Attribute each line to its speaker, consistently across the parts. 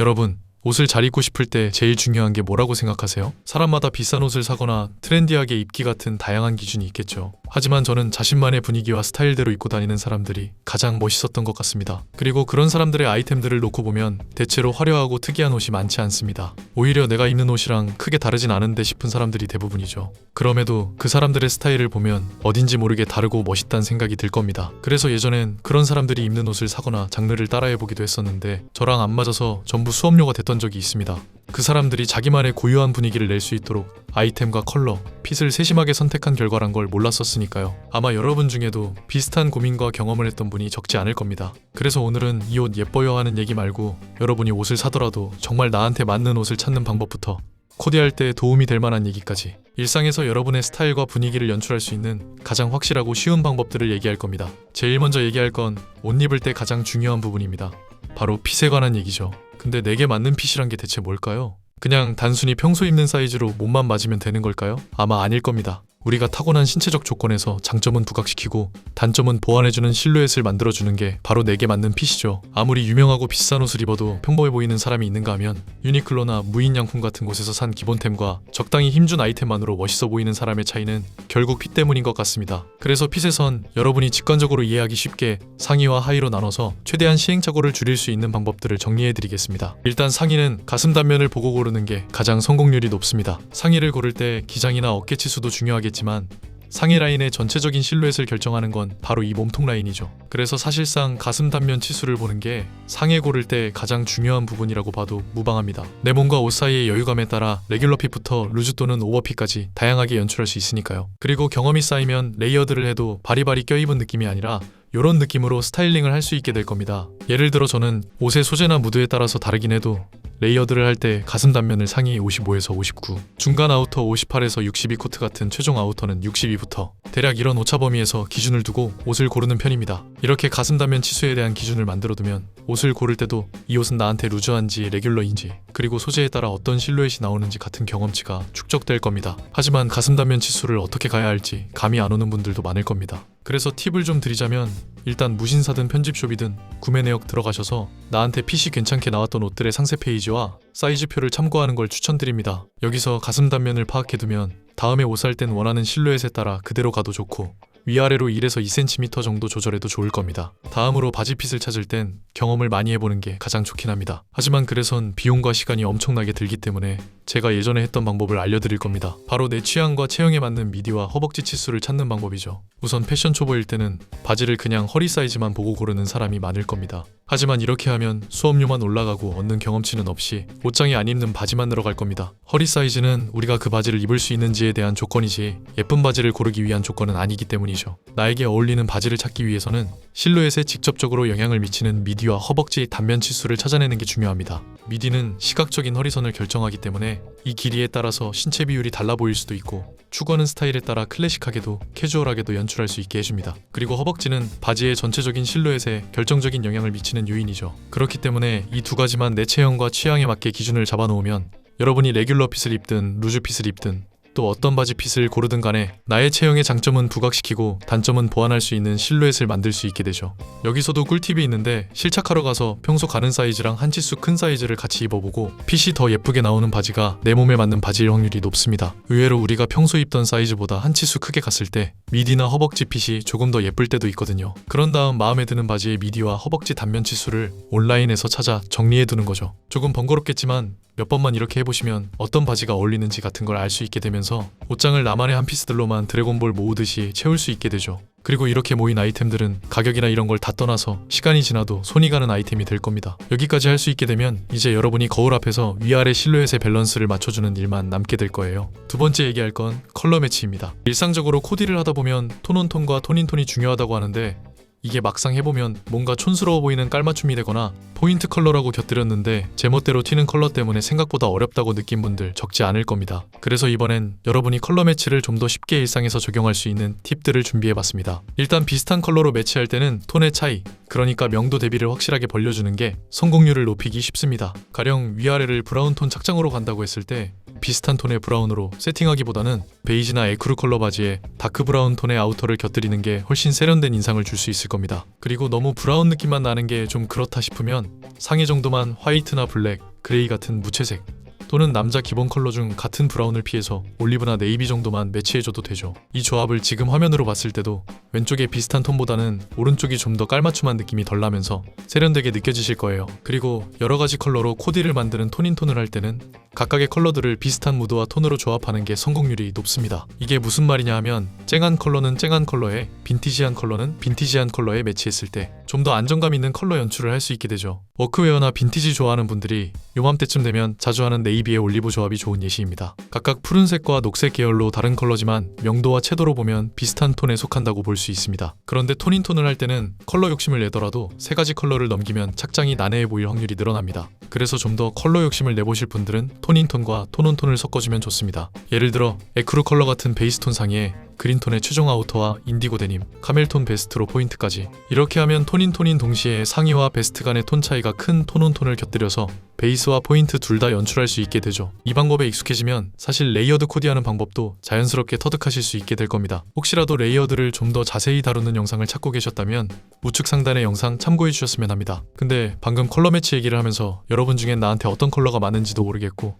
Speaker 1: 여러분, 옷을 잘 입고 싶을 때 제일 중요한 게 뭐라고 생각하세요? 사람마다 비싼 옷을 사거나 트렌디하게 입기 같은 다양한 기준이 있겠죠. 하지만 저는 자신만의 분위기와 스타일대로 입고 다니는 사람들이 가장 멋있었던 것 같습니다. 그리고 그런 사람들의 아이템들을 놓고 보면 대체로 화려하고 특이한 옷이 많지 않습니다. 오히려 내가 입는 옷이랑 크게 다르진 않은데 싶은 사람들이 대부분이죠. 그럼에도 그 사람들의 스타일을 보면 어딘지 모르게 다르고 멋있다는 생각이 들 겁니다. 그래서 예전엔 그런 사람들이 입는 옷을 사거나 장르를 따라해보기도 했었는데 저랑 안 맞아서 전부 수업료가 됐던 적이 있습니다. 그 사람들이 자기만의 고유한 분위기를 낼 수 있도록 아이템과 컬러, 핏을 세심하게 선택한 결과란 걸 몰랐었으니까요. 아마 여러분 중에도 비슷한 고민과 경험을 했던 분이 적지 않을 겁니다. 그래서 오늘은 이 옷 예뻐요 하는 얘기 말고 여러분이 옷을 사더라도 정말 나한테 맞는 옷을 찾는 방법부터 코디할 때 도움이 될 만한 얘기까지 일상에서 여러분의 스타일과 분위기를 연출할 수 있는 가장 확실하고 쉬운 방법들을 얘기할 겁니다. 제일 먼저 얘기할 건 옷 입을 때 가장 중요한 부분입니다. 바로 핏에 관한 얘기죠. 근데 내게 맞는 핏이란 게 대체 뭘까요? 그냥 단순히 평소 입는 사이즈로 몸만 맞으면 되는 걸까요? 아마 아닐 겁니다. 우리가 타고난 신체적 조건에서 장점은 부각시키고 단점은 보완해주는 실루엣을 만들어주는 게 바로 내게 맞는 핏이죠. 아무리 유명하고 비싼 옷을 입어도 평범해 보이는 사람이 있는가 하면 유니클로나 무인양품 같은 곳에서 산 기본템과 적당히 힘준 아이템만으로 멋있어 보이는 사람의 차이는 결국 핏 때문인 것 같습니다. 그래서 핏에선 여러분이 직관적으로 이해하기 쉽게 상의와 하의로 나눠서 최대한 시행착오를 줄일 수 있는 방법들을 정리해드리겠습니다. 일단 상의는 가슴 단면을 보고 고르는 게 가장 성공률이 높습니다. 상의를 고를 때 기장이나 어깨 치수도 중요하겠지만 상의 라인의 전체적인 실루엣을 결정하는 건 바로 이 몸통 라인이죠. 그래서 사실상 가슴 단면 치수를 보는 게 상의 고를 때 가장 중요한 부분이라고 봐도 무방합니다. 내 몸과 옷 사이의 여유감에 따라 레귤러 핏부터 루즈 또는 오버핏까지 다양하게 연출할 수 있으니까요. 그리고 경험이 쌓이면 레이어드를 해도 바리바리 껴입은 느낌이 아니라 이런 느낌으로 스타일링을 할 수 있게 될 겁니다. 예를 들어 저는 옷의 소재나 무드에 따라서 다르긴 해도 레이어드를 할 때 가슴 단면을 상의 55에서 59, 중간 아우터 58에서 62 코트 같은 최종 아우터는 62부터 대략 이런 오차 범위에서 기준을 두고 옷을 고르는 편입니다. 이렇게 가슴 단면 치수에 대한 기준을 만들어두면 옷을 고를 때도 이 옷은 나한테 루즈한지 레귤러인지 그리고 소재에 따라 어떤 실루엣이 나오는지 같은 경험치가 축적될 겁니다. 하지만 가슴 단면 치수를 어떻게 가야 할지 감이 안 오는 분들도 많을 겁니다. 그래서 팁을 좀 드리자면 일단 무신사든 편집숍이든 구매 내역 들어가셔서 나한테 핏이 괜찮게 나왔던 옷들의 상세 페이지와 사이즈표를 참고하는 걸 추천드립니다. 여기서 가슴 단면을 파악해두면 다음에 옷 살 땐 원하는 실루엣에 따라 그대로 가도 좋고 위아래로 1에서 2cm 정도 조절해도 좋을 겁니다. 다음으로 바지 핏을 찾을 땐 경험을 많이 해보는 게 가장 좋긴 합니다. 하지만 그래선 비용과 시간이 엄청나게 들기 때문에 제가 예전에 했던 방법을 알려드릴 겁니다. 바로 내 취향과 체형에 맞는 미디와 허벅지 치수를 찾는 방법이죠. 우선 패션 초보일 때는 바지를 그냥 허리 사이즈만 보고 고르는 사람이 많을 겁니다. 하지만 이렇게 하면 수업료만 올라가고 얻는 경험치는 없이 옷장에 안 입는 바지만 늘어갈 겁니다. 허리 사이즈는 우리가 그 바지를 입을 수 있는지에 대한 조건이지 예쁜 바지를 고르기 위한 조건은 아니기 때문이 죠. 나에게 어울리는 바지를 찾기 위해서는 실루엣에 직접적으로 영향을 미치는 미디와 허벅지 단면 치수를 찾아내는 게 중요합니다. 미디는 시각적인 허리선을 결정하기 때문에 이 길이에 따라서 신체 비율이 달라 보일 수도 있고 추구하는 스타일에 따라 클래식하게도 캐주얼하게도 연출할 수 있게 해줍니다. 그리고 허벅지는 바지의 전체적인 실루엣에 결정적인 영향을 미치는 요인이죠. 그렇기 때문에 이 두 가지만 내 체형과 취향에 맞게 기준을 잡아놓으면 여러분이 레귤러 핏을 입든 루즈 핏을 입든 또 어떤 바지 핏을 고르든 간에 나의 체형의 장점은 부각시키고 단점은 보완할 수 있는 실루엣을 만들 수 있게 되죠. 여기서도 꿀팁이 있는데 실착하러 가서 평소 가는 사이즈랑 한 치수 큰 사이즈를 같이 입어보고 핏이 더 예쁘게 나오는 바지가 내 몸에 맞는 바지일 확률이 높습니다. 의외로 우리가 평소 입던 사이즈보다 한 치수 크게 갔을 때 미디나 허벅지 핏이 조금 더 예쁠 때도 있거든요. 그런 다음 마음에 드는 바지의 미디와 허벅지 단면 치수를 온라인에서 찾아 정리해 두는 거죠. 조금 번거롭겠지만 몇 번만 이렇게 해보시면 어떤 바지가 어울리는지 같은 걸 알 수 있게 되면서 옷장을 나만의 한 피스들로만 드래곤볼 모으듯이 채울 수 있게 되죠. 그리고 이렇게 모인 아이템들은 가격이나 이런 걸 다 떠나서 시간이 지나도 손이 가는 아이템이 될 겁니다. 여기까지 할 수 있게 되면 이제 여러분이 거울 앞에서 위아래 실루엣의 밸런스를 맞춰주는 일만 남게 될 거예요. 두 번째 얘기할 건 컬러 매치입니다. 일상적으로 코디를 하다 보면 톤온톤과 톤인톤이 중요하다고 하는데 이게 막상 해보면 뭔가 촌스러워 보이는 깔맞춤이 되거나 포인트 컬러라고 곁들였는데 제멋대로 튀는 컬러 때문에 생각보다 어렵다고 느낀 분들 적지 않을 겁니다. 그래서 이번엔 여러분이 컬러 매치를 좀 더 쉽게 일상에서 적용할 수 있는 팁들을 준비해봤습니다. 일단 비슷한 컬러로 매치할 때는 톤의 차이, 그러니까 명도 대비를 확실하게 벌려주는 게 성공률을 높이기 쉽습니다. 가령 위아래를 브라운 톤 착장으로 간다고 했을 때 비슷한 톤의 브라운으로 세팅하기보다는 베이지나 에크루 컬러 바지에 다크 브라운 톤의 아우터를 곁들이는 게 훨씬 세련된 인상을 줄 수 있을 겁니다. 그리고 너무 브라운 느낌만 나는 게 좀 그렇다 싶으면 상의 정도만 화이트나 블랙, 그레이 같은 무채색 또는 남자 기본 컬러 중 같은 브라운을 피해서 올리브나 네이비 정도만 매치해줘도 되죠. 이 조합을 지금 화면으로 봤을 때도 왼쪽에 비슷한 톤보다는 오른쪽이 좀 더 깔맞춤한 느낌이 덜 나면서 세련되게 느껴지실 거예요. 그리고 여러 가지 컬러로 코디를 만드는 톤인 톤을 할 때는 각각의 컬러들을 비슷한 무드와 톤으로 조합하는 게 성공률이 높습니다. 이게 무슨 말이냐 하면 쨍한 컬러는 쨍한 컬러에 빈티지한 컬러는 빈티지한 컬러에 매치했을 때 좀 더 안정감 있는 컬러 연출을 할 수 있게 되죠. 워크웨어나 빈티지 좋아하는 분들이 요맘때쯤 되면 자주 하는 네이비의 올리브 조합이 좋은 예시입니다. 각각 푸른색과 녹색 계열로 다른 컬러지만 명도와 채도로 보면 비슷한 톤에 속한다고 볼 수 있습니다. 그런데 톤인 톤을 할 때는 컬러 욕심을 내더라도 세 가지 컬러를 넘기면 착장이 난해해 보일 확률이 늘어납니다. 그래서 좀 더 컬러 욕심을 내보실 분들은 톤인 톤과 톤온 톤을 섞어주면 좋습니다. 예를 들어 에크루 컬러 같은 베이스 톤 상의에 그린톤의 최종 아우터와 인디고 데님, 카멜톤 베스트로 포인트까지 이렇게 하면 톤인 톤인 동시에 상의와 베스트 간의 톤 차이가 큰 톤온 톤을 곁들여서 베이스와 포인트 둘 다 연출할 수 있게 되죠. 이 방법에 익숙해지면 사실 레이어드 코디하는 방법도 자연스럽게 터득하실 수 있게 될 겁니다. 혹시라도 레이어드를 좀 더 자세히 다루는 영상을 찾고 계셨다면 우측 상단의 영상 참고해 주셨으면 합니다. 근데 방금 컬러 매치 얘기를 하면서 여러분 중엔 나한테 어떤 컬러가 맞는지도 모르겠고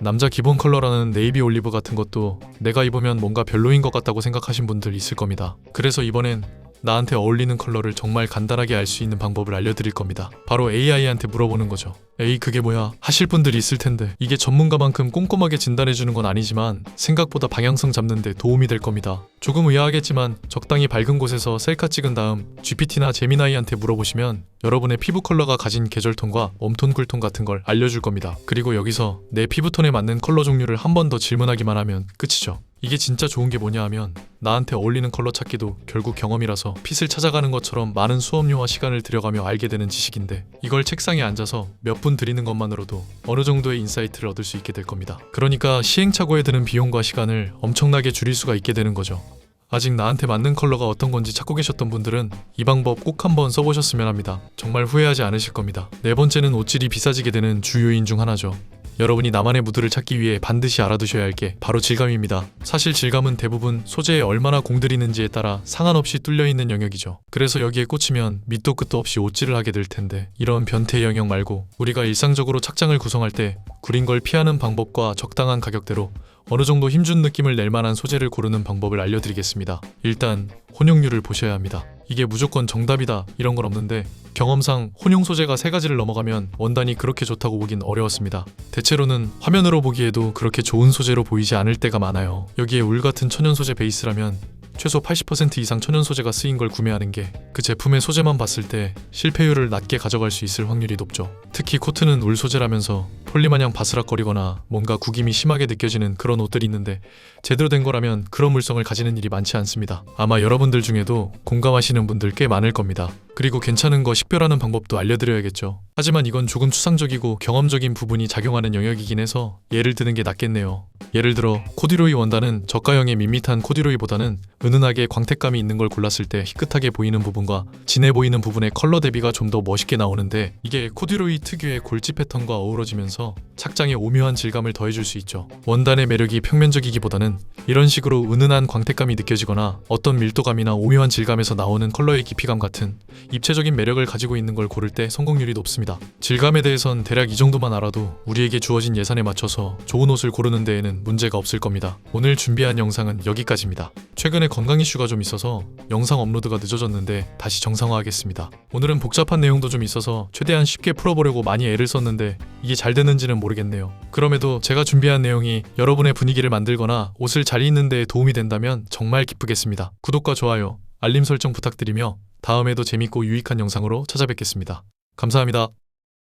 Speaker 1: 남자 기본 컬러라는 네이비 올리브 같은 것도 내가 입으면 뭔가 별로인 것 같다고 생각하신 분들 있을 겁니다. 그래서 이번엔 나한테 어울리는 컬러를 정말 간단하게 알 수 있는 방법을 알려드릴 겁니다. 바로 AI한테 물어보는 거죠. 에이 그게 뭐야 하실 분들이 있을 텐데 이게 전문가만큼 꼼꼼하게 진단해주는 건 아니지만 생각보다 방향성 잡는데 도움이 될 겁니다. 조금 의아하겠지만 적당히 밝은 곳에서 셀카 찍은 다음 GPT나 제미나이한테 물어보시면 여러분의 피부 컬러가 가진 계절톤과 웜톤 쿨톤 같은 걸 알려줄 겁니다. 그리고 여기서 내 피부톤에 맞는 컬러 종류를 한 번 더 질문하기만 하면 끝이죠. 이게 진짜 좋은 게 뭐냐 하면 나한테 어울리는 컬러 찾기도 결국 경험이라서 핏을 찾아가는 것처럼 많은 수업료와 시간을 들여가며 알게 되는 지식인데 이걸 책상에 앉아서 몇 분 들이는 것만으로도 어느 정도의 인사이트를 얻을 수 있게 될 겁니다. 그러니까 시행착오에 드는 비용과 시간을 엄청나게 줄일 수가 있게 되는 거죠. 아직 나한테 맞는 컬러가 어떤 건지 찾고 계셨던 분들은 이 방법 꼭 한번 써보셨으면 합니다. 정말 후회하지 않으실 겁니다. 네 번째는 옷질이 비싸지게 되는 주요인 중 하나죠. 여러분이 나만의 무드를 찾기 위해 반드시 알아두셔야 할 게 바로 질감입니다. 사실 질감은 대부분 소재에 얼마나 공들이는지에 따라 상한없이 뚫려 있는 영역이죠. 그래서 여기에 꽂히면 밑도 끝도 없이 옷질을 하게 될 텐데 이런 변태 영역 말고 우리가 일상적으로 착장을 구성할 때 구린 걸 피하는 방법과 적당한 가격대로 어느 정도 힘준 느낌을 낼 만한 소재를 고르는 방법을 알려드리겠습니다. 일단 혼용률을 보셔야 합니다. 이게 무조건 정답이다 이런 건 없는데 경험상 혼용 소재가 세 가지를 넘어가면 원단이 그렇게 좋다고 보긴 어려웠습니다. 대체로는 화면으로 보기에도 그렇게 좋은 소재로 보이지 않을 때가 많아요. 여기에 울 같은 천연 소재 베이스라면 최소 80% 이상 천연 소재가 쓰인 걸 구매하는 게 그 제품의 소재만 봤을 때 실패율을 낮게 가져갈 수 있을 확률이 높죠. 특히 코트는 울 소재라면서 폴리 마냥 바스락거리거나 뭔가 구김이 심하게 느껴지는 그런 옷들이 있는데 제대로 된 거라면 그런 물성을 가지는 일이 많지 않습니다. 아마 여러분들 중에도 공감하시는 분들 꽤 많을 겁니다. 그리고 괜찮은 거 식별하는 방법도 알려드려야겠죠. 하지만 이건 조금 추상적이고 경험적인 부분이 작용하는 영역이긴 해서 예를 드는 게 낫겠네요. 예를 들어 코듀로이 원단은 저가형의 밋밋한 코듀로이보다는 은은하게 광택감이 있는 걸 골랐을 때 희끗하게 보이는 부분과 진해 보이는 부분의 컬러 대비가 좀 더 멋있게 나오는데 이게 코듀로이 특유의 골지 패턴과 어우러지면서 착장에 오묘한 질감을 더해줄 수 있죠. 원단의 매력이 평면적이기보다는 이런 식으로 은은한 광택감이 느껴지거나 어떤 밀도감이나 오묘한 질감에서 나오는 컬러의 깊이감 같은 입체적인 매력을 가지고 있는 걸 고를 때 성공률이 높습니다. 질감에 대해선 대략 이 정도만 알아도 우리에게 주어진 예산에 맞춰서 좋은 옷을 고르는 데에는 문제가 없을 겁니다. 오늘 준비한 영상은 여기까지입니다. 최근에 건강 이슈가 좀 있어서 영상 업로드가 늦어졌는데 다시 정상화하겠습니다. 오늘은 복잡한 내용도 좀 있어서 최대한 쉽게 풀어보려고 많이 애를 썼는데 이게 잘 되는지는 모르겠네요. 그럼에도 제가 준비한 내용이 여러분의 분위기를 만들거나 옷을 잘 입는 데 도움이 된다면 정말 기쁘겠습니다. 구독과 좋아요, 알림 설정 부탁드리며 다음에도 재밌고 유익한 영상으로 찾아뵙겠습니다. 감사합니다.